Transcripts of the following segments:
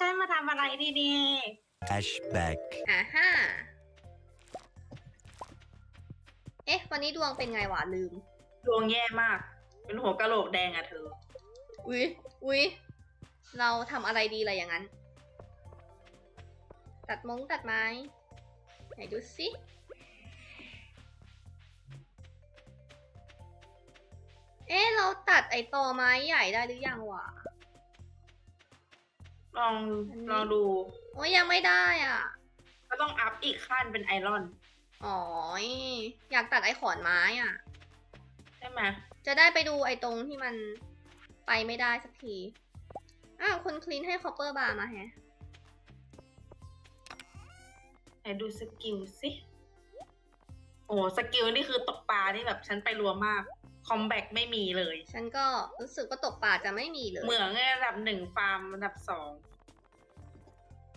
ฉันมาทำอะไรดีดี Flashback. อ่าฮ่าเอ๊ะ วันนี้ดวงเป็นไงวะลืม ดวงแย่มาก เป็นหัวกะโหลกแดงอะเธอ อุ๊ยอุ๊ยเราทำอะไรดีล่ะอย่างนั้น ตัดมงตัดไม้ ไหนดูสิ เอ๊ะ เราตัดไอตอไม้ใหญ่ได้หรือยังวะ ลองอันนี้ลองดูโอ้ยยังไม่ได้อะ ก็ต้องอัพอีกขั้นเป็นไอรอน อ๋อ อยากตัดไอขอนไม้อะ ใช่ไหมจะได้ไปดูไอ้ตรงที่มันไปไม่ได้สักที อ้าวคุณคลีนให้คอปเปอร์บาร์มาแฮะไหนดูสกิลสิ โอ้สกิลนี่คือตกปลานี่แบบฉันไปรัวมาก คอมแบกไม่มีเลย ฉันก็รู้สึกว่าตกปลาจะไม่มีเลย เหมืองระดับหนึ่งฟาร์มระดับสอง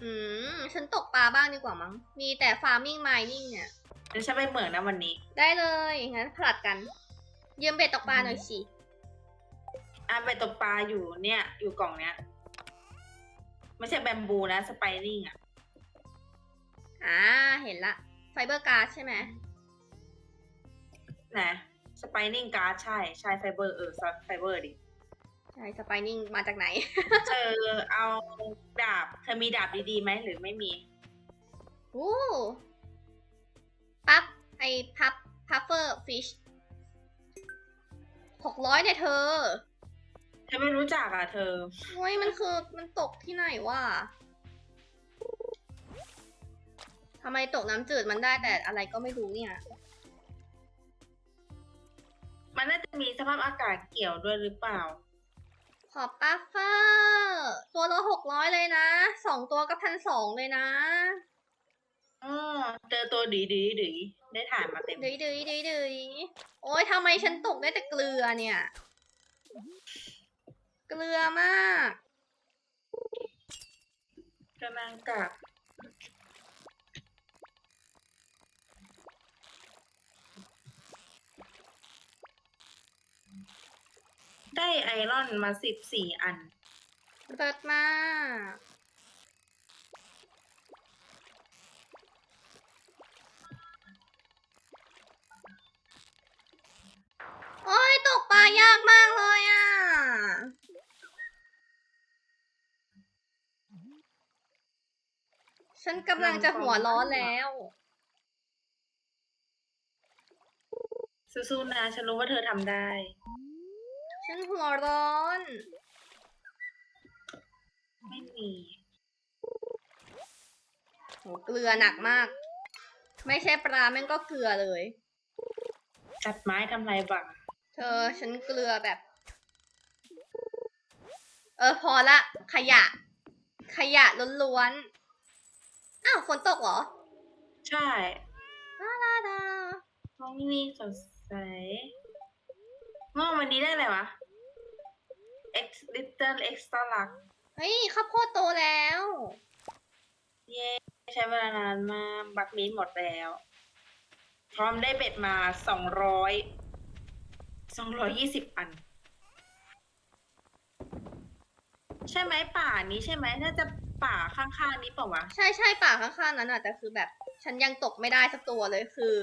อืม ฉันตกปลาบ้างดีกว่ามั้ง มีแต่ฟาร์มิงไมนิ่งเนี่ย เดี๋ยวฉันไปเหมืองนะวันนี้ ได้เลย งั้นผลัดกัน ยืมเบ็ดตกปลาหน่อยสิอะไปตกปลาอยู่เนี่ย อยู่กล่องเนี้ย ไม่ใช่แบมบูนะ สไปริงอะ อ่า เห็นละ ไฟเบอร์การ์ดใช่ไหม นะ สไปริงการ์ดใช่ ใช่ไฟเบอร์เออไฟเบอร์ดิใช่สไปนิ่งมาจากไหนเธอเอาดาบเธอมีดาบดีๆไหมหรือไม่มีอู้ปั๊บไอพับพัฟเฟอร์ฟิชหกร้อยเนี่ยเธอ เธอไม่รู้จักอะเธอโอ้ยมันคือมันตกที่ไหนวะทำไมตกน้ำจืดมันได้แต่อะไรก็ไม่รู้เนี่ย มันน่าจะมีสภาพอากาศเกี่ยวด้วยหรือเปล่า ขอบปัฟเฟอร์ตัวละหกร้อยเลยนะสองตัวก็พันสองเลยนะอ๋อเจอตัวดีดีดีได้ถ่ายมาเต็มดืยดืยดืยดืยโอ้ยทำไมฉันตกได้แต่เกลือเนี่ย เกลือมากกำลังกับ ได้ไอรอนมาสิบสี่อัน เลิศมาก โอ้ยตกปลายากมากเลยอะ ฉันกำลังจะหัวร้อนแล้ว สู้ๆนะ ฉันรู้ว่าเธอทำได้ ฉันหัวร้อน ไม่มีโหเกลือหนักมาก ไม่ใช่ปลาแม่งก็เกลือเลยจัดไม้ทำลายบังเธอฉันเกลือแบบ เออพอละ ขยะ ขยะล้วนๆ อ้าวฝนตกเหรอใช่ลาลาลาห้องนี้สดใสง้อวันนี้ได้อะไรวะ X Little Extra Luck เฮ้ยข้าวโพดโตแล้ว เย้ใช้เวลานานมากบักนี้หมดแล้ว พร้อมได้เบ็ดมาสองร้อยสองร้อยยี่สิบอัน ใช่ไหมป่านี้ใช่ไหมน่าจะป่าข้างๆนี้เปล่าวะ ใช่ใช่ป่าข้างๆนั้นอะแต่คือแบบ ฉันยังตกไม่ได้สักตัวเลยคือ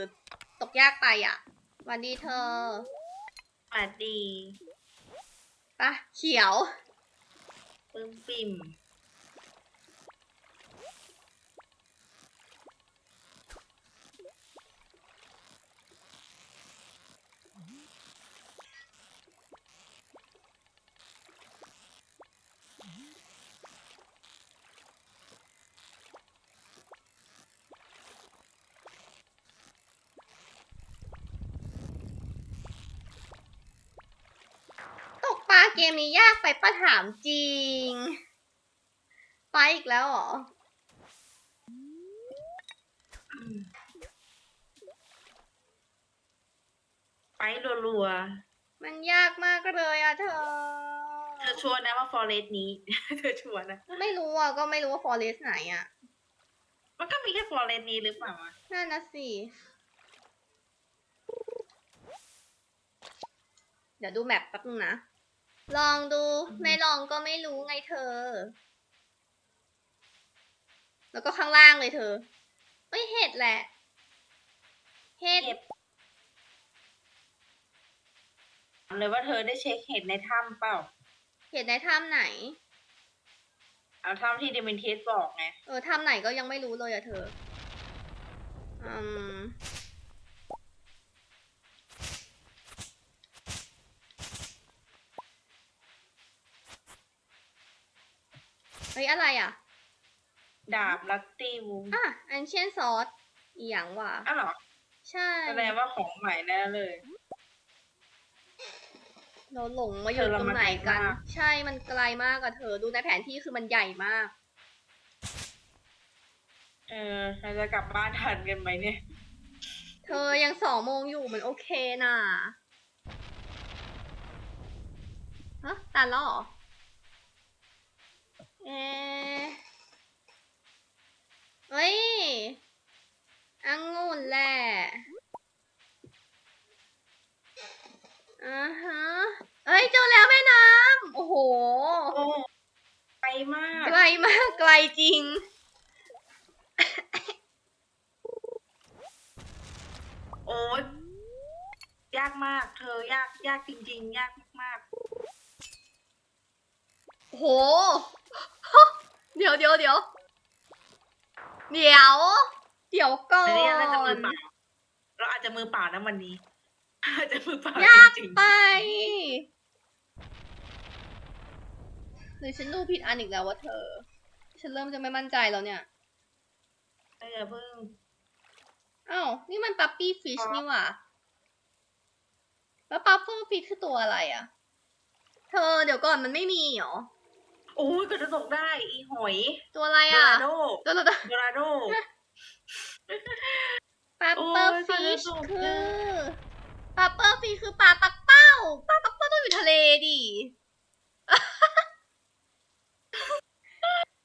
ตกยากไปอะสวันดีเธอป่าดี ปะเขียว ปึ้มปิ่ม นี้ยากไปปะถามจริง ไปอีกแล้วเหรออืมไปรัวมันยากมากเลยอะเธอ ๆ เธอชวนนะว่าฟอเรสต์นี้ เธอชวนนะ ไม่รู้อะ ก็ไม่รู้ว่าฟอเรสไหนอะ มันก็มีแค่ฟอเรสต์นี้หรือเปล่าวะนั่นนะสิ เดี๋ยวดูแมปแป๊บนึงนะ ลองดู ไม่ลองก็ไม่รู้ไงเธอ แล้วก็ข้างล่างเลยเธอเอ้ยเห็ดแหละเห็ดเห็ด ถามเลยว่าเธอได้เช็คเห็ดในถ้ำเปล่า เห็ดในถ้ำไหน เอาถ้ำที่เดมินเทสบอกไง เออถ้ำไหนก็ยังไม่รู้เลยอะเธอ อืม ฮ้ยอะไรอะ ดาบลักตี้วูอะอันเชียนซอสอีหยังว่ะอ้าวเหรอใช่แสดงว่าของใหม่แน่เลย เราหลงมาอยู่เธอตเรารงมาไหนกันไกลมากใช่มันไกลมากอะเธอ ดูในแผนที่คือมันใหญ่มาก เออเราจะกลับบ้านทันกันไหมเนี่ย เธอยังสองโมงอยู่มันโอเคน่ะฮะตันแล้วเหรอ เอะเฮ้ยอังุ่นแหละอ่าฮะเฮ้ยเจอแล้วแม่น้ำโอ้โหโอ้ไปมากไกลมากไกลจริง โอ้ยยากมาก เธอยากยากจริง ๆ ยากมากโอ้โห เดี๋ยวเดี๋ยวเดี๋ยวเดี๋ยว เดี๋ยวก่อๆแต่นี่เราจะมืนอเปล่าเราอาจจะมือเปล่านะวันนี้ อาจจะมือเปล่ายากจริงไปหรือฉันดูผิดอันอีกแล้วว่าเธอ ฉันเริ่มจะไม่มั่นใจแล้วเนี่ยๆเออเพิ่งอ้าวนี่มันปั๊ปปี้ฟิชนี่หว่า แล้วปั๊ปเปอร์ฟิชคือตัวอะไรอะเธอเดี๋ยวก่อนมันไม่มีเหรอ โอ้ยก็จะตกได้ อีหอยตัวอะไรโดอะราโดตัวตัวโดราโดปั๊ปโอ้เปอร์ยฟิชสนุกคืจัองปั๊ปเปอร์ฟิชคือปลาปักเป้าปลาปักเป้าต้องอยู่ทะเลดิ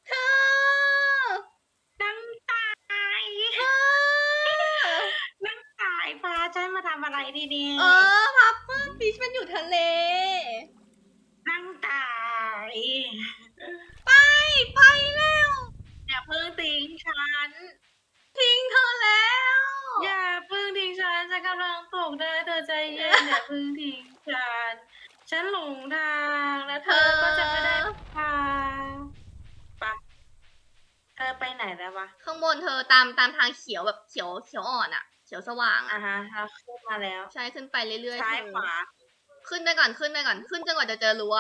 เธอน้ำตายเออน้ำตายพาฉันมาทำอะไรดีดีเออพับเปอร์ฟิชมันอยู่ทะเล น้ำตาย ไป ไปแล้ว อย่าเพิ่งทิ้งฉัน ทิ้งเธอแล้ว อย่าเพิ่งทิ้งฉันฉันกำลังตกได้เธอใจเย็น อย่าเพิ่งทิ้งฉัน ฉันหลงทางแล้วเธอก็จะไม่ได้ทางไปะเธอไปไหนแล้ววะ ข้างบนเธอตามตามทาง เขียวแบบเขียวเขียวอ่อนอะเขียวสว่างอะอะฮะเราขึ้นมาแล้ว ใช่ขึ้นไปเรื่อยๆซ้ายเธอขวา ขึ้นไปก่อนขึ้นไปก่อนขึ้นจนกว่าจะเจอรั้ว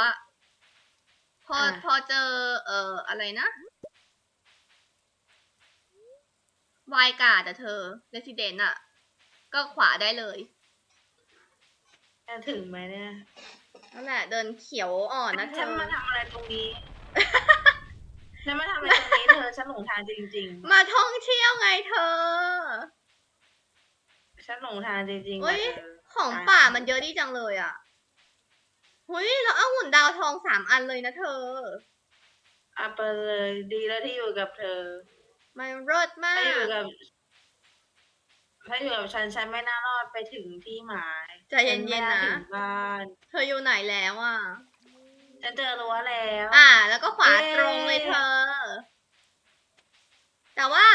พออะพอเจอ เอ่ออะไรนะวายกาดอะเธอเรสซิเดนอะก็ขวาได้เลยจะถึงไหมเนี่ยนั่นแหละเดินเขียวอ่อนนะเธฉันอมาทำอะไรตรงนี้ ฉันมาทำอะไรตรงนี้เธอ ฉันหลงทางจริงมาท่องเที่ยวไงเธอ ๆ ฉันหลงทางจริงๆเฮ้ยว่ะเธอ ของป่ามันเยอะดีจังเลยอะเฮ้ยแล้วเอาหุ่นดาวทองสามอันเลยนะเธอ เอาไปเลยดีแล้วที่อยู่กับเธอ มันเลิศมาถ้าอก ยู่กับถ้าอยู่กับฉันฉันไม่น่ารอดไปถึงที่หมายใจเย็นๆฉัไม่านะ ถึงบ้าน เธออยู่ไหนแล้วอะ ฉันเจอรั้วแล้ว อ่า แล้วก็ขวาเย้ตรงเลยเธอ แต่ว่า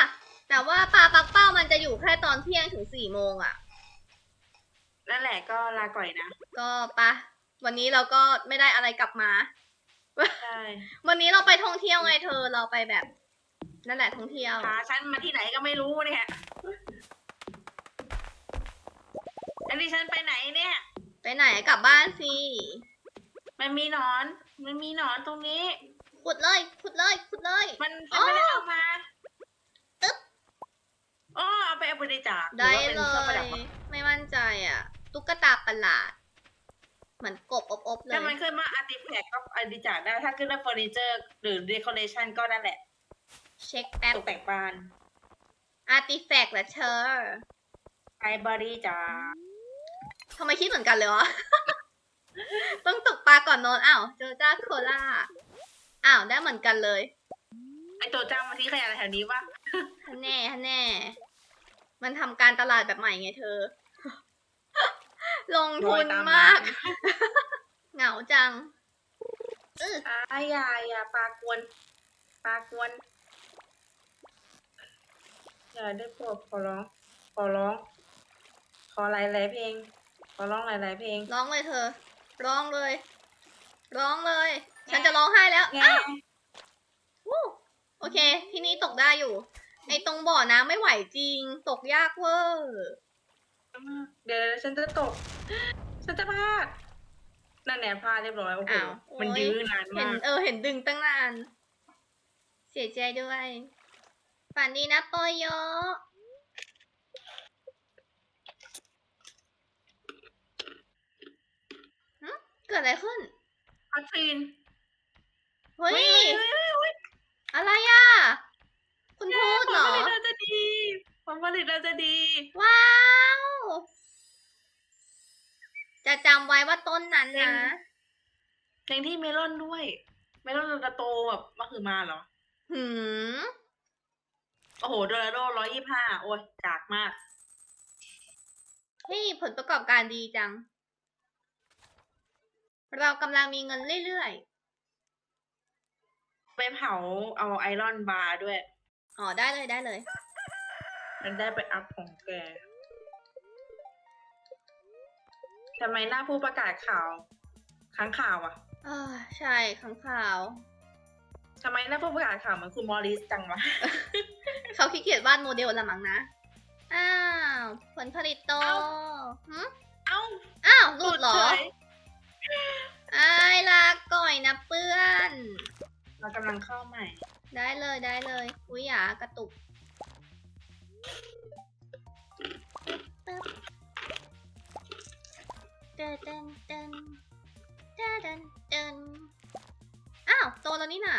แต่ว่าปลาปักเป้ามันจะอยู่แค่ตอนเที่ยงถึงสี่โมงอะ นั่นแหละก็ลาก่อยนะ ก็ปะวันนี้เราก็ไม่ได้อะไรกลับมา ใช่วันนี้เราไปท่องเที่ยวไงเธอ เราไปแบบ นั่นแหละท่องเที่ยว พาฉันมาที่ไหนก็ไม่รู้เนี่ย อันนี้ฉันไปไหนเนี่ย ไปไหนกลับบ้านสิ มันมีหนอน มันมีหนอนตรงนี้ ขุดเลยขุดเลยขุดเลย มันฉันไม่ได้เอามาตึ๊บ อ๋อเอาไปเอาบริจาคได้หรือเลว่าเป็นเครื่องประดับยวะไม่มั่นใจอะ ตุ๊กตาประหลาด เหมือนกบอบๆเลถ้ายมันขึ้นมาอาร์ติแฟกก็บริจาคได้ ถ้าขึ้นมาเฟอร์นิเจอร์ หรือเดคอเรชันก็นั่นแหละ เช็คแป๊บ ตกแต่งบ้านอาร์ติแฟกต์เหรอเธอไปบริจาคทำไมคิดเหมือนกันเลยวะ ต้องตกปลาก่อนนอนอ้าวเจอจ้าโคล่าอ้าวได้เหมือนกันเลยไอตัวจ้างมาที่ขยะแถวนี้วะฮันแน่ฮันแน่ มันทำการตลาดแบบใหม่ไงเธอ ลงทุนมาก เหงาจังอ่าอย่าอย่าปลากวนปลากวนอย่าได้โปรดขอร้อง ขอร้อง ขอหลายๆเพลง ขอร้องหลายๆเพลง ร้องเลยเธอ ร้องเลย ร้องเลย ฉันจะร้องไห้แล้วไงอ้าววู้โอเค ที่นี่ตกได้อยู่ ไอตรงบ่อน้ำไม่ไหวจริง ตกยากเวอร์เดี๋ยวฉันจะตก ฉันจะพลาดนั่นแหละพลาดเรียบร้อยโอ้โหอ้าวมันโอ้ยยื้อนานเห็มานกเออเห็นดึงตั้งนาน เสียใจด้วย ฝันดีนะโปโยหึ เกิดอะไรขึ้นวัคซีนเฮ้ยเฮ้ยเฮ้ยเฮ้ยอะไรอะ คุณพูดเหรอผลผลิตเราจะดีผลผลิตเราจะดี ว้าว จะจำไว้ว่าต้นนั้นนะในที่เมลอนด้วย เมลอนเราจะโตแบบมะคือมาเหรอ หืมโอ้โหโดราโดร้อยยี่ห้าโอ้ยกากมากเฮ้ยผลประกอบการดีจัง เรากำลังมีเงินเรื่อยไปเผาเอาไอรอนบาร์ด้วย ๆ อ๋อ ได้เลยได้เลย มันได้ไปอัพของแกทำไมหน้าผู้ประกาศข่าวค้างข่าวอะอ่าใช่ข้างข่าว ทำไมหน้าผู้ประกาศข่าวเหมือนคุณมอริสจังวะ เขาขี้เกียจวาดโมเดลละมั้งนะ อ้าว ผลผลิตโตเอ้า หึเอ้าอ้าวหลุดเหรอฉย อายลาก่อยนะเปื้อน เรากำลังเข้าใหม่ ได้เลยได้เลยอุ้ยหยากระตุกปึ๊บเดินเดินเดินเดินเดินเดินอ้าวโตแล้วนี่น่ะ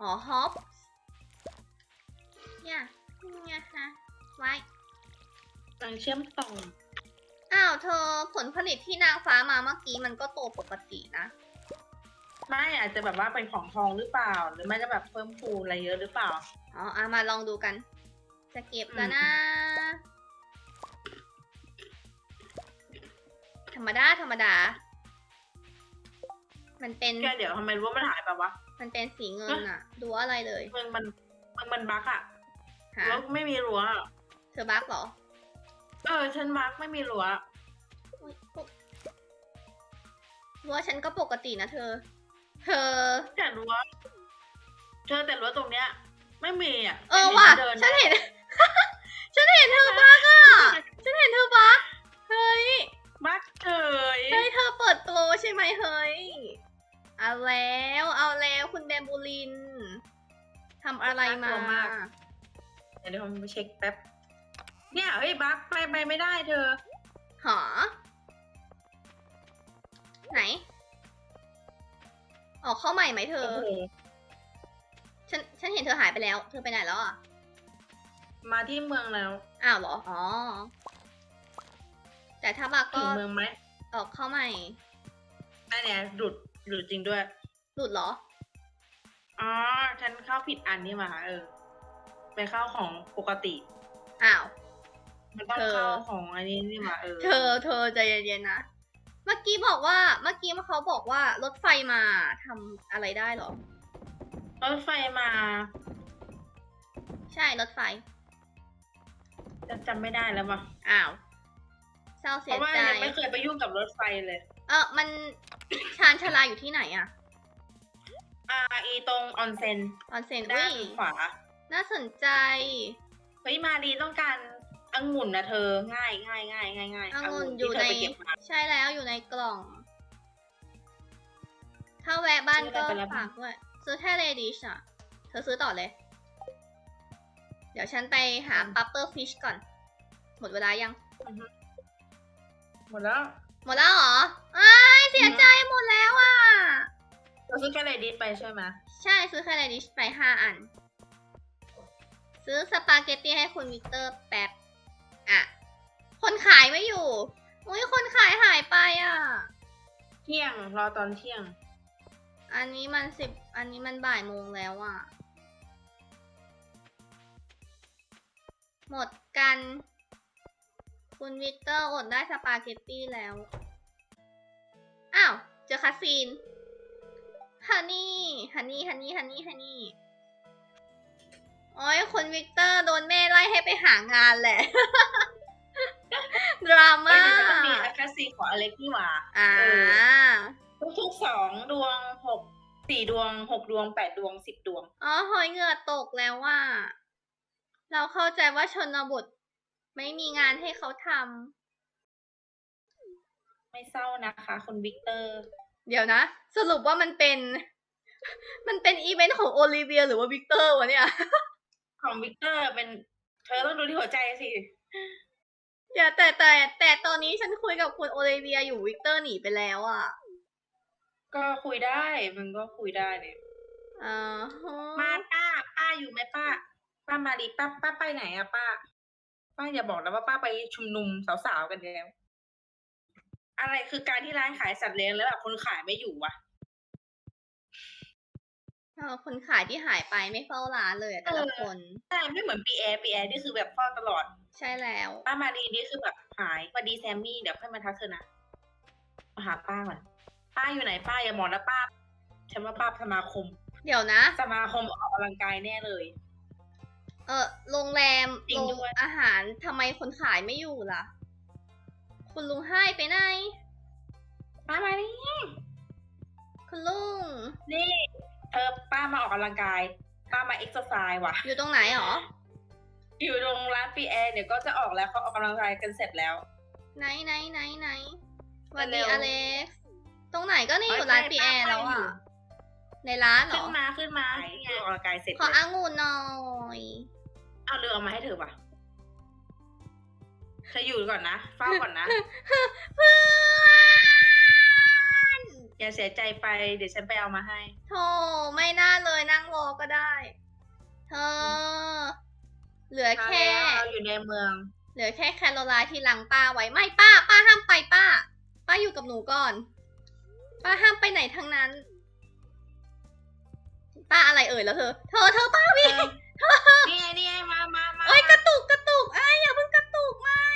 อ๋อฮอปเนี่ยเนี่ยฮะไว้ กำลังเชื่อมต่อ อ้าวเธอผลผลิตที่นางฟ้ามาเมื่อกี้มันก็โตปกตินะ ไม่อาจจะแบบว่าเป็นของทองหรือเปล่า หรือไม่ก็แบบเพิ่มพูนอะไรเยอะหรือเปล่า อ๋ออะมาลองดูกัน จะเก็บแล้วนะ ธรรมดาธรรมดา มันเป็น แกเดี๋ยวทำไมรู้ว่ามันหายไปวะ มันเป็นสีเงินอะดูอะไรเลย มันมันมันมันบั๊กอะฮะแล้วไม่มีรั้วอะเธอบักเหรอ เออฉันบั๊กไม่มีรั้วอุ๊ยปุ๊บรั้วฉันก็ปกตินะเธอ เธอ แต่รั้วเธอแต่รั้วตรงเนี้ย ไม่มีอะเออว่ะเดินฉันเห็น ฉันเห็นเธอบักอะฉันเห็นเธอบักเฮ้ย บั๊กเฉยเฮ้ยเธอเปิดโปรใช่ไหมเฮ้ย เอาแล้ว เอาแล้วคุณแบมบูลินทำอะไรมาเดี๋ยวผมไปเช็คแป๊บ เนี่ยเฮ้ยบั๊กไปไปไม่ได้เธอ หอ ไหน ออกเข้าใหม่ไหมเธอโอ้โหฉัน ฉันเห็นเธอหายไปแล้ว เธอไปไหนแล้วอะ มาที่เมืองแล้วอ้าวเหรอ อ๋อ แต่ถ้าบักถึก็งเมืองไหมออกเข้าใหม่นั่นเนี่ยหลุดหลุดจริงด้วย หลุดเหรอ อ๋อ ฉันเข้าผิดอันนี่หว่าเออ ไปเข้าของปกติ อ้าว มันต้องเธอเข้าของอันนี้นี่หว่าเออ เธอเธอใจเย็นๆนะ เมื่อกี้บอกว่า เมื่อกี้เขาบอกว่ารถไฟมาทำอะไรได้เหรอ รถไฟมาใช่รถไฟ จะจำไม่ได้แล้วว่ะอ้าว เศร้าเพเสียราะว่าใจ ยังไม่เคยไปยุ่งกับรถไฟเลย เออมัน ชานชาลาอยู่ที่ไหนอะอ่าอีตรงออนเซ็นออนเซนด้าอุ้นยขวา น่าสนใจ เฮ้ยมาดีต้องการ องุ่นนะเธอง่ายง่ายง่ายง่ายง่ายองุ่นอที่ยู่เธในอไปเก็บมาใช่แล้วอยู่ในกล่อง ถ้าแวะบ้านซื้อก็อะไรไปแล้วบ้างฝากด้วยซื้อแค่เลดิชอะเธอซื้อต่อเลย เดี๋ยวฉันไปหาปัปเปอร์ฟิชก่อน หมดเวลายังอือฮึหมดแล้ว หมดแล้วเหรออ้ายเสียใจหมดแล้วอะเราซื้อแค่เลดิสไปใช่ไหมใช่ซื้อแค่เลดิชไปห้าอัน ซื้อสปาเกตตี้ให้คุณวิกเตอร์แป๊บ อะ คนขายไม่อยู่ อุ้ยคนขายหายไปอะ เที่ยงรอตอนเที่ยง อันนี้มันสิบ อันนี้มันบ่ายโมงแล้วอะ หมดกัน คุณวิกเตอร์อดได้สปาเกตตี้แล้ว อ้าว เจอคาซีนฮันนี่ฮันนี่ฮันนี่ฮันนี่ฮันนี่ โอโอ้ยคุณวิกเตอร์โดนแม่ไล่ให้ไปหางานแหละ ดราไม่ม่าเดี๋ยวฉันต้องมีแอคซีของอเล็กนี่หว่าอ่าเอทุกๆสองดวงหกสี่ดวงหกดวงแปดดวงสิบดวง อ๋อหอยเหงื่อตกแล้วว่า เราเข้าใจว่าชนบท ไม่มีงานให้เขาทไม่เศร้านะคะคุณวิกเตอร์ำเดี๋ยวนะ สรุปว่ามันเป็น มันเป็นอีเวนต์ของโอลิเวียหรือว่าวิกเตอร์วะเนี่ย ของวิกเตอร์เป็น เธอต้องดูที่หัวใจสิ เดี๋ยวแต่แต่แต่ตอนนี้ฉันคุยกับคุณโอลิเวียอยู่วิกเตอร์หนีไปแล้วอะก็คุยได้มันก็คุยได้เนี่ยอ่าฮะมาป้าป้าอยู่ไหมป้า ป้ามาดีป้าป้าไปไหนอะป้า ป้าอย่าบอกนะว่าป้าไปชุมนุมสาวๆกันแล้ว อะไรคือการที่ร้านขายสัตว์เลี้ยงแล้วแบบคนขายไม่อยู่วะ เออคนขายที่หายไปไม่เฝ้าร้านเลยอะแต่ละเออคน ใช่ไม่เหมือนปีแอร์ปีแอร์นี่คือแบบเฝ้าตลอด ใช่แล้ว ป้ามาดีนี่คือแบบหายสวัสดีแซมมี่เดี๋ยวค่อยมาทักเธอนะมาหาป้าก่อนป้าอยู่ไหนป้าอย่าบอกนะป้าฉันว่าป้าสมาคม เดี๋ยวนะ สมาคมออกกำลังกายแน่เลย เออโรงแรมจริงโรด้งวย อาหารทำไมคนขายไม่อยู่ล่ะ คุณลุงให้ไปไหน ป้ามาดิคุณลุง นี่ เธอป้ามาออกกำลังกาย ป้ามาเอ็กซ์ไซส์ว่ะ อยู่ตรงไหนหรอ อยู่ตรงร้านปีแอร์เดี๋ยวก็จะออกแล้วเขาออกกำลังกายกันเสร็จแล้ว ไหนไหนไหนไหนสวัสเร็ดีวอเล็กซ์ตรงไหนก็นี่อยู่ไม่ร้านไม่ปีแอร์ป้าแล้วไปอยู่อะ ในร้านเหรขึ้อนมาขึ้นมาคือออกกำลังกายเสร็จขอเลยอางุ่นหน่อยเอาเรือเอามาให้เธอป่ะเธออยู่ก่อนนะเฝ้าก่อนนะเพื่อน อย่าเสียใจไปเดี๋ยวฉันไปเอามาให้ โธ่ไม่น่าเลยนั่งรอก็ได้ เธอ เหลือมาแค่แล้วอยู่ในเมือง เหลือแค่แคโรไลน์ที่หลังป้าไว้ไม่ป้า ป้าห้ามไปป้า ป้าอยู่กับหนูก่อน ป้าห้ามไปไหนทั้งนั้น ป้าอะไรเอ่ยแล้วเธอ เธอเธอป้าวิ่งนี่ไงนี่ไงมามามาเอ้ยกระตุกกระตุกไอ้ายอย่าเพิ่งกระตุกไม่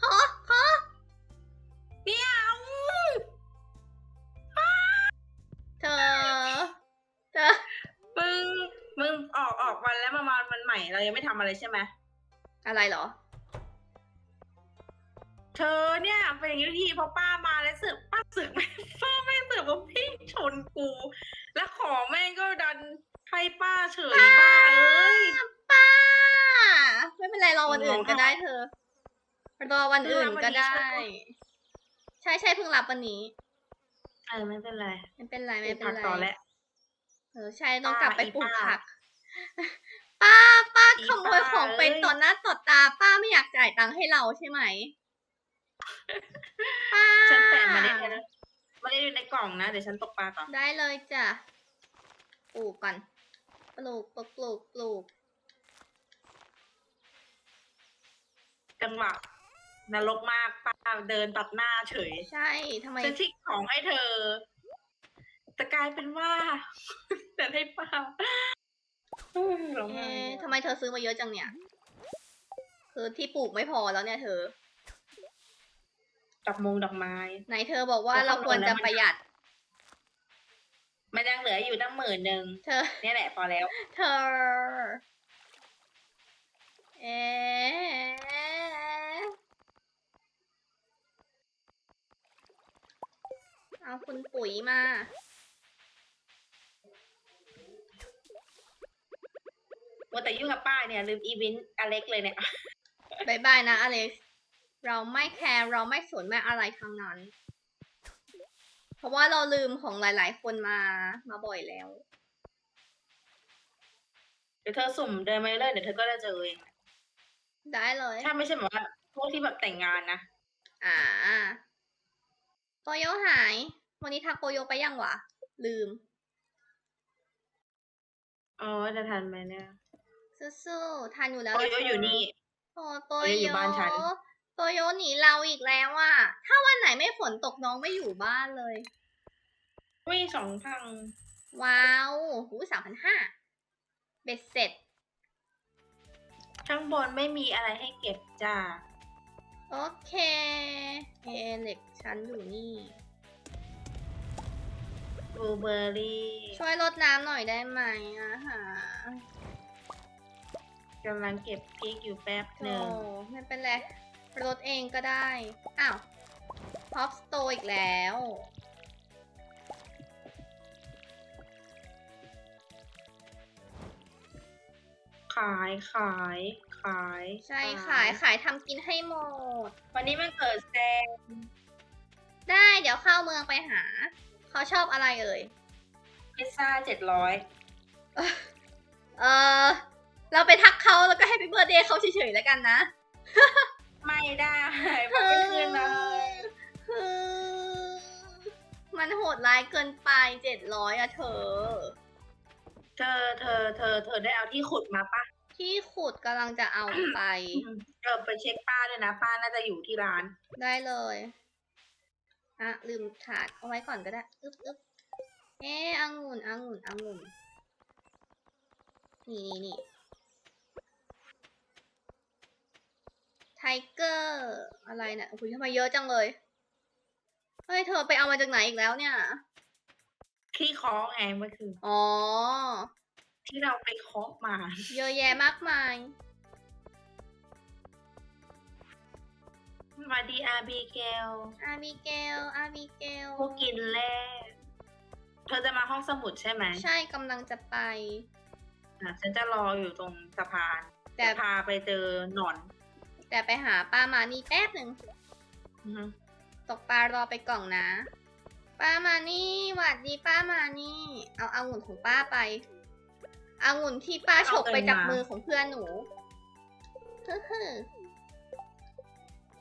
ขอขอเดี๋ย เธอ เธอ มึงมึงออกออกวันแล้วมามาวันใหม่เรายังไม่ทำอะไรใช่ไหมอะไรเหรอ เธอเนี่ยเป็นอย่างนี้ทุกทีพอป้ามาแล้วสึกป้าสึกไม่ป้าไม่สึกว่าพี่ชนกู แล้วของแม่งก็ดันให้ป้าเฉยบ้าเอ้ย ป้า ไม่เป็นไรรอวันอื่นก็ได้เธอรอวันอื่นก็ได้ ใช่ใช่เพิ่งรับวันนี้เออไม่เป็นไรไม่เป็นไรไม่เป็นผักไรต่อแล้วเออใช่ต้องกลับไปอีปลูกป้าผัก ป้าป้าอีขโมยป้าของไปเอ้ยต่อหน้าต่อตา ป้าไม่อยากจ่ายตังค์ให้เราใช่ไหมป้าฉันแปะมาได้เลยมาได้อยู่ในกล่องนะเดี๋ยวฉันตกปลาต่อได้เลยจ้ะปลูกก่อนปลูกปลูกปลูกปลูกจังหวะ นรกมากป้าเดินตัดหน้าเฉยใช่ทำไม ฉันทิ้งของให้เธอ แต่กลายเป็นว่า แต่ให้ป้าร้องไห้เอ๊ะทำไมเธอซื้อมาเยอะจังเนี่ย คือที่ปลูกไม่พอแล้วเนี่ยเธอ ดอกมงดอกไม้ ไหนเธอบอกว่าเอาเราเข้าควรมาแล้จะวมันประหยัด มันยังเหลืออยู่ตั้งหมื่นหนึ่งเธอนี่แหละพอแล้ว เธอ เอ๊ะ เอาคุณปุ๋ยมาว่าแต่ยุ่งกับป้าเนี่ย ลืมอีเวนต์อเล็กเลยเนี่ย บายบายนะอเล็กซ์เราไม่แคร์เราไม่สนไม่อะไรทั้งนั้น เพราะว่าเราลืมของหลาย ๆ คนมามาบ่อยแล้ว เดี๋ยวเธอสุ่มเดินมาเรื่อยๆเดี๋ยวเธอก็จะเจอเองได้เลย ถ้าไม่ใช่แบบว่าพวกที่แบบแต่งงานนะ อ่า โปโยหาย วันนี้ทักโปโยไปยังวะ ลืม อ๋อจะทันไหมเนี่ยสู้ๆทันอยู่แล้วโอ้ยเธอยู่นี่ โอ้โปโอ้ยอโยยู่บ้านฉันโปโยหนีเราอีกแล้วอะ ถ้าวันไหนไม่ฝนตกน้องไม่อยู่บ้านเลย วิ่งสองพัง ว้าวหูสามพันห้าเบ็ดเสร็จ ข้างบนไม่มีอะไรให้เก็บจ้า โอเคเอเล็กฉันอยู่นี่บลูเบอร์รี่ช่วยลดน้ำหน่อยได้ไหมอะฮะกำลังเก็บพริกอยู่แป๊บหโอ้นึ่งไม่เป็นไรรถเองก็ได้ อ้าวพ็อปสโตร์อีกแล้ว ขายขายขายใช่ขายขายทำกินให้หมด วันนี้มันเกิดแซงได้เดี๋ยวเข้าเมืองไปหา เขาชอบอะไรเอ่ยพิซซ่าเจ็ดร้อยเออเราไปทักเขาแล้วก็ให้ไปเบอร์เดย์เขาเฉยๆแล้วกันนะ ไม่ได้มันไม่คืนเลยมันโหดร้ายเกินไปเจ็ดร้อยอะเธอ เธอเธอเธอเธอได้เอาที่ขุดมาปะ ที่ขุดกำลังจะเอาไป เออไปเช็คป้าด้วยนะ ป้าน่าจะอยู่ที่ร้าน ได้เลย อะ ลืมถาดเอาไว้ก่อนก็ได้อึ๊บอึ๊บเอ๊ะองุ่นองุ่นองุ่นนี่นี่นี่ไทเกอร์ อะไรเนี่ยโอ้โหทำไมเยอะจังเลย เฮ้ย เธอไปเอามาจากไหนอีกแล้วเนี่ยที่เคาะไงเมื่อคืนอ๋อ ที่เราไปเคาะมา เยอะแยะมากมาย มาดีอาบีเกลอาบิเกล อาบิเกล พวกกินแร่เธอจะมาห้องสมุดใช่ไหมใช่กำลังจะไป อะฉันจะรออยู่ตรงสะพานแต่ จะพาไปเจอหนอนแต่ไปหาป้ามานี่แป๊บหนึ่ง อือฮึตกปลารอไปกล่องนะ ป้ามานี่หวัดดีป้ามานี่ เอาเอาองุ่นของป้าไปเอาองุ่นที่ป้าฉกไปจากมือของเพื่อนหนูฮึ่ม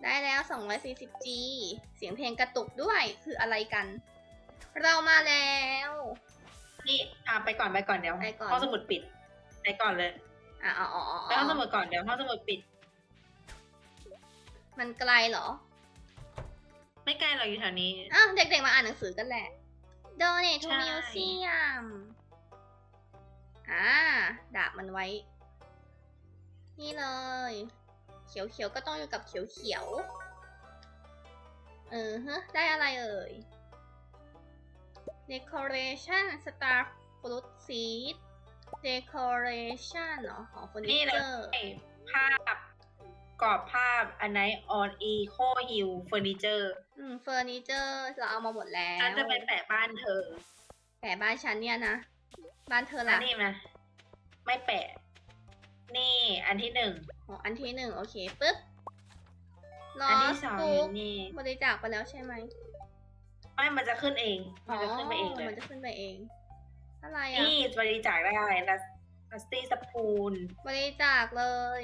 ได้แล้ว 240G เสียงเพลงกระตุกด้วย คืออะไรกัน เรามาแล้ว นี่อะไปก่อนไปก่อนเดี๋ยวไปก่อนห้องสมุดปิด ไปก่อนเลย อะอ๋ออ๋ออ๋อไปห้องสมุดก่อนเดี๋ยวห้องสมุดปิด มันไกลเหรอ ไม่ไกลหรอกอยู่แถวนี้ อ้าวเด็กๆมาอ่านหนังสือกันแหละ Donate to ใช่ Museum อ่าดาบมันไว้ นี่เลย เขียวๆก็ต้องอยู่กับเขียวๆเออฮะได้อะไรเอ่ย Decoration Star Fruit Seed Decoration เหรอของเฟอร์นินี่เจเลอร์ยภาพกรอบภาพอันไหน on eco hill furniture อืมเฟอร์นิเจอร์เราเอามาหมดแล้วฉันจะไปแปะบ้านเธอ แต่บ้านฉันเนี่ยนะ บ้านเธออัล่ะนนี้นะไม่แปะ นี่อันที่หนึ่ง อ๋ออันที่หนึ่งโอเคปึ๊บลออันที่สสองปุ๊อบยู่นี่ บริจาคไปแล้วใช่ไหมไม่ มันจะขึ้นเอง มันจะขึ้นไปเองเลมันยจะขึ้นไปเอง อะไรอะ นี่บริจาคได้ลัสลัสตี้สปูน บริจาคเลย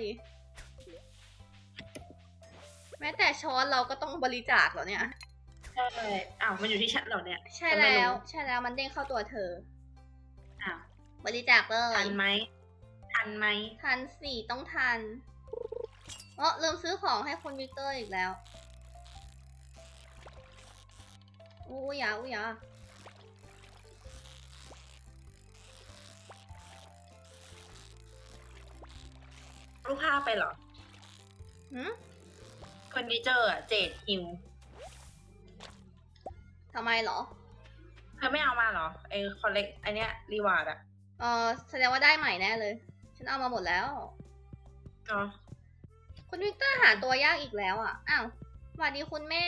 แม้แต่ช้อนเราก็ต้องบริจาคเหรอเนี่ย ใช่ อ้าว มันอยู่ที่ฉันเหรอเนี่ย ใช่ฉันไม่แล้วรู้ใช่แล้วมันเด้งเข้าตัวเธออ้าว บริจาคเลยทันไหมทันไหมทันสี่ต้องทันเออลืมซื้อของให้คุณวิกเตอร์อีกแล้วอู้ยาอู้ยารูปภาพไปเหรอ หืมเฟอร์นิเจอร์อะเจดฮิวทำไมเหรอ เธอไม่เอามาเหรอไอคอลเลกอันเนี้ยรีวาร์ดอะ เออแสดงว่าได้ใหม่แน่เลย ฉันเอามาหมดแล้ว อ๋อคุณวิกเตอร์หาตัวยากอีกแล้วอะ อ้าวสวัสดีคุณแม่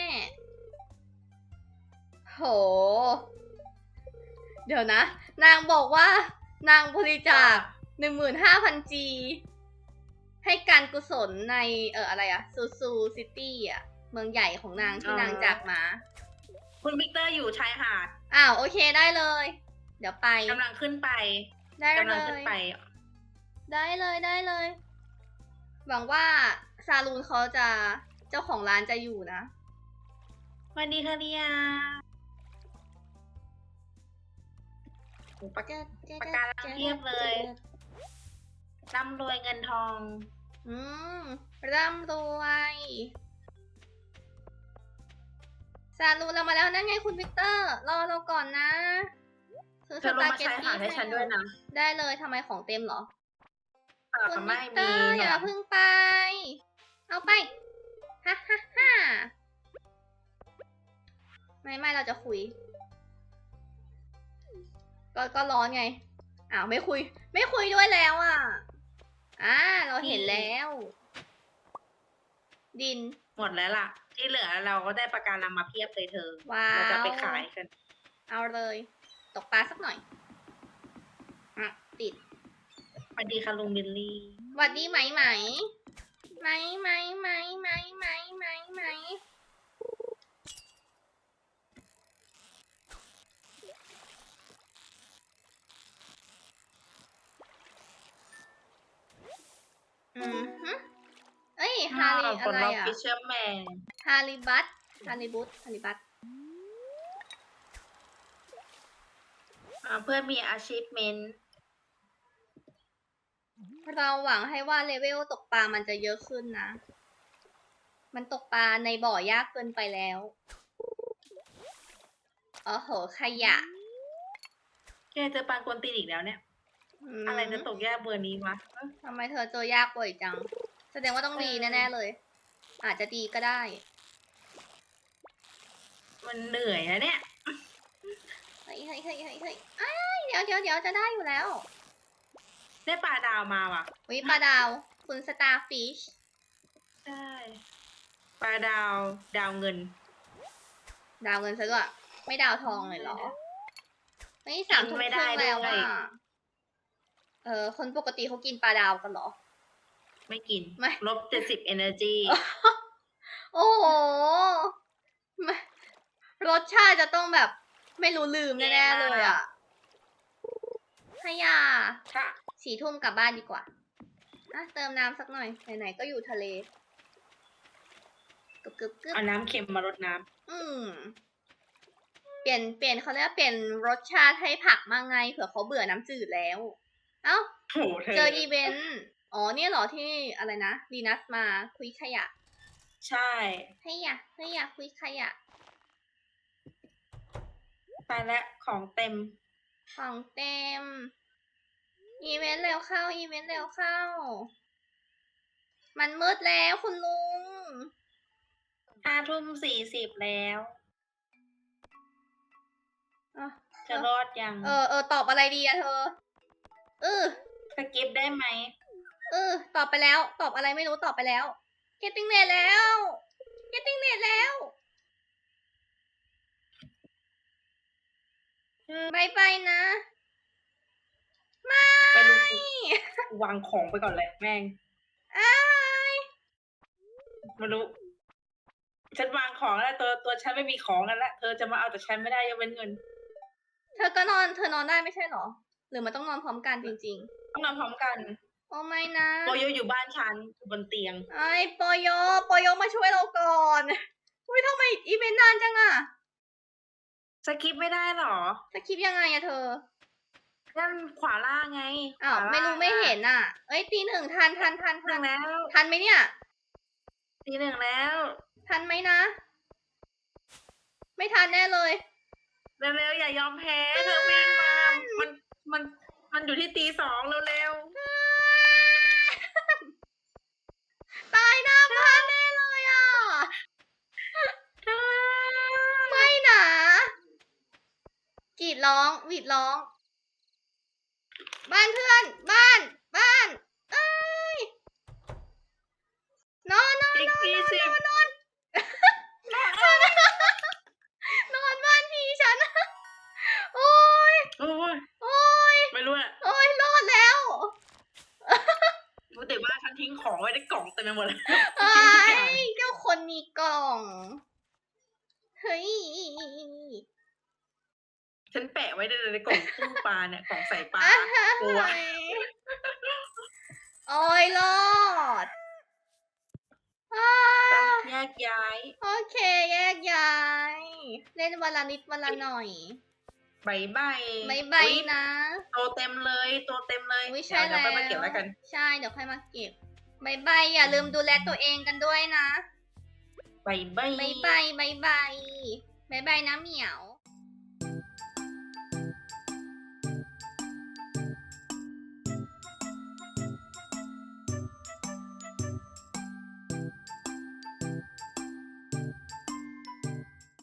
โห เดี๋ยวนะ นางบอกว่า นางบริจาคหนึ่งหมื่นห้าพันจีให้การกุศลในเอออะไรอะซูซูซิตี้อะเมืองใหญ่ของนางที่นางจากมา คุณวิกเตอร์อยู่ชายหาด อ้าว โอเคได้เลย เดี๋ยวไปกำลังขึ้นไป ได้กำเลลังขึ้นยไปได้เลยได้เลย หวังว่าซาลูนเขาจะเจ้าของร้านจะอยู่นะ สวัสดีค่ะเดียโอ้ปากปากการังเทียบเลยร่ำรวยเงินทอง อืมร่ำรวยซาลูนเรามาแล้วนั่นไงคุณวิกเตอร์ รอเราก่อนนะ ซื้อเธอลงมาชายหาดให้ฉันด้วยนะได้เลยทำไมของเต็มเหรอเออคุณไม่วิกเตมีอร์อหนย่าอนเพึ่งไป เอาไปฮ่าฮ่าฮ่าไม่ไม่เราจะคุย ก็ก็ร้อนไง อ้าวไม่คุย ไม่คุยด้วยแล้วอะ อ่า เราเห็นแล้ว ดิน หมดแล้วล่ะ ที่เหลือเราก็ได้ประการังมาเพียบเลยเธอว้าวเราจะไปขายกัน เอาเลย ตกปลาสักหน่อยอะติดสวัสดีค่ะลุงบิลลี่หวัดดีไหมไหมไหมไหมไหมไหมไหมไหมไหมอืมฮึเอ้ยฮาริคอะนไรเราอะฟิชเชอร์แมน ฮาริบัตฮาริบุตฮาริบัต เพื่อนมีอาชีพเมนเราหวังให้ว่าเลเวลตกปลามันจะเยอะขึ้นนะ มันตกปลาในบ่อยากเกินไปแล้วโอ้โห ขยะ แกเจอปลากวนตีนอีกแล้วเนี่ย มอะไรจะตกแย่เบอร์นี้วะ ทำไมเธอเจอยากบ่อยจัง แสดงว่าต้องดีเออแน่ ๆ เลย อาจจะดีก็ได้ มันเหนื่อยนะเนี่ยเฮ้ยเฮ้ยเฮ้ยเฮ้ยเฮ้ยอ้ายเดี๋ยวเดี๋ยวเดี๋ยวจะได้อยู่แล้วได้ปลาดาวมาว่ะ วิปลาดาว คุณสตาร์ฟิช ใช่ ปลาดาวดาวเงิน ดาวเงินซะด้วย ไม่ดาวทองเลยเหรอ ไม่สามทุ่มไม่คได้รึ่งแล้วด้วยอะ เออ คนปกติเขากินปลาดาวกันเหรอ ไม่กิน ไม่ ลบเจ็ดสิบ energy โอ้โหไม่รสชาติจะต้องแบบ ไม่รู้ลืมแย่แน่ๆมากเลยอะให้ยาถ้าสี่ทุ่มกลับบ้านดีกว่าอะเติมน้ำสักหน่อย ไหนๆก็อยู่ทะเลกึบกึบกึบเอาน้ำเค็มมารดน้อืม เปลี่ยนเปลี่ยนเขาเรียกว่าเปลี่ยนรสชาติให้ผักมาไงเผื่อเขาเบื่อน้ำจืดแล้ว เอ้าำโหเธอเจออีเวนต์อ๋อเนี่ยเหรอที่อะไรนะลีนัสมาคุยขยะ ใช่ให้ยะให้ยะคุยขยะ ไปแล้วของเต็ม ของเต็ม อีเวนต์เร็วเข้า อีเวนต์เร็วเข้า มันมืดแล้วคุณลุงห้าทุ่มสี่สิบแล้วอะจะรอดยัง เออเออตอบอะไรดีอะเธอเออสกิปได้ไหมเออตอบไปแล้ว ตอบอะไรไม่รู้ตอบไปแล้ว getting late แล้ว getting late แล้ว บายบายนะ ไม่ไปดูวางของไปก่อนเลยแม่งอ้ายไม่รู้ ฉันวางของแล้วตัวตัวฉันไม่มีของกันแล้วเธอจะมาเอาแต่ฉันไม่ได้ยกเว้นเงิน เธอก็นอน เธอนอนได้ไม่ใช่เหรอ หรือมันต้องนอนพร้อมกันจริง ต้องนอนพร้อมกัน ๆ โอ้ไม่นะ โปโยอยู่บ้านฉันอยู่บนเตียง ไอ้ปอยโยปอยโยมาช่วยเราก่อน อุ้ยทำไมอีเวนต์นานจังอะ สกิปไม่ได้หรอสคริปต์ยังไงอะเธอ นั่นขวาล่างไงอ้าวขวาล่างไม่รู้ไม่เห็นอะ เอ้ยตีหนึ่งทันทันทันหนึ่ทันงแล้วทันไหมเนี่ย ตีหนึ่งแล้ว ทันไหมนะ ไม่ทันแน่เลย เร็วๆอย่ายอมแพ้เธอวิ่งมา มัน มัน มันอยู่ที่ตีสองเร็วตายหน้าบ้านแน่เลยอะ ๆเธอ ไม่นะ กรีดร้องหวีดร้อง บ้านเพื่อน บ้าน บ้าน เอ้ย นอนนอนอีกยี่สิบนอนนอนบ้านพี่ฉัน โอ้ยโอ้ยโอ้ยไม่รู้อะโอ้ยรอดแล้ว รู้แต่ว่าฉันทิ้งของไว้ในกล่องเต็มไปหมดเลย ไอ้ย ไว้ในในกล่องตู้ปลาเนี่ยกล่องใส่ปลาอะฮะกลัวโอ้ยรอดอ้าแยกย้าย โอเค แยกย้าย เล่นวันละนิดวันละหน่อยบายบายบายบายอุ๊ยนะ โตเต็มเลยโตเต็มเลยอุ้ยเดี๋ใช่ยวเดี๋ยวแล้วไปมาเก็บแล้วกัน ใช่เดี๋ยวค่อยมาเก็บบายบายอย่าลืมดูแลตัวเองกันด้วยนะบายบายบายบายบายบายบายบายนะเหมียว